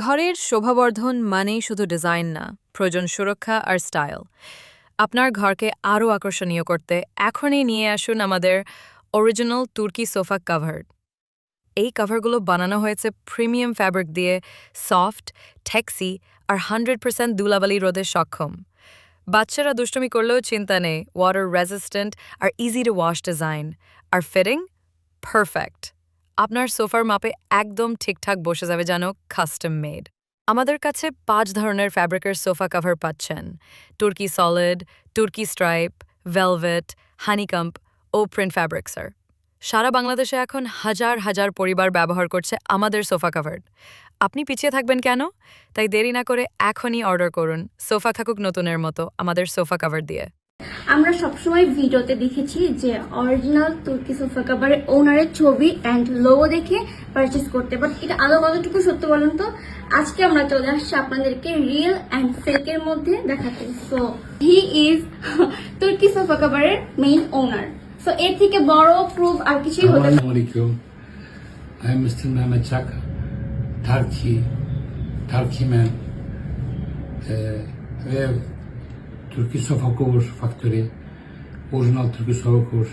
ঘরের শোভাবর্ধন মানেই শুধু ডিজাইন না, প্রয়োজন সুরক্ষা আর স্টাইল। আপনার ঘরকে আরও আকর্ষণীয় করতে এখনই নিয়ে আসুন আমাদের অরিজিনাল তুর্কি সোফা কভার। এই কাভারগুলো বানানো হয়েছে প্রিমিয়াম ফ্যাব্রিক দিয়ে, সফট টেক্সি আর হান্ড্রেড পার্সেন্ট দুলাবালি রোধে সক্ষম। বাচ্চারা দুষ্টুমি করলেও চিন্তা নেই ওয়াটার রেজিস্ট্যান্ট আর ইজি টু ওয়াশ ডিজাইন আর ফিটিং পারফেক্ট আপনার সোফার মাপে একদম ঠিকঠাক বসে যাবে যেন কাস্টম মেড আমাদের কাছে পাঁচ ধরনের ফ্যাব্রিকের সোফা কভার পাচ্ছেন। তুর্কি সলিড তুর্কি স্ট্রাইপ ভেলভেট হানিকাম্প ও প্রিন্ট ফ্যাব্রিক্সার সারা বাংলাদেশে এখন হাজার হাজার পরিবার ব্যবহার করছে আমাদের সোফা কভার আপনি পিছিয়ে থাকবেন কেন? তাই দেরি না করে এখনই অর্ডার করুন সোফা থাকুক নতুনের মতো আমাদের সোফা কভার দিয়ে। আমরা সবসময় ভিডিওতে দেখেছি যে অরিজিনাল তুর্কি সোফা কাভারের ওনারের ছবি অ্যান্ড লোগো দেখে পারচেস করতে। বাট এটা আদৌ কতটুকু সত্য বলুন তো? আজকে আমরা চলে আসছি আপনাদেরকে রিয়েল অ্যান্ড ফেকের মধ্যে দেখাতে। সো হি ইজ তুর্কি সোফা কাভারের মেইন ওনার সো এর থেকে বড় প্রুফ আর কিছুই হতে Turkey, Turkey Türkiye Sofa Cover Factory, orijinal Türkiye Sofa Cover.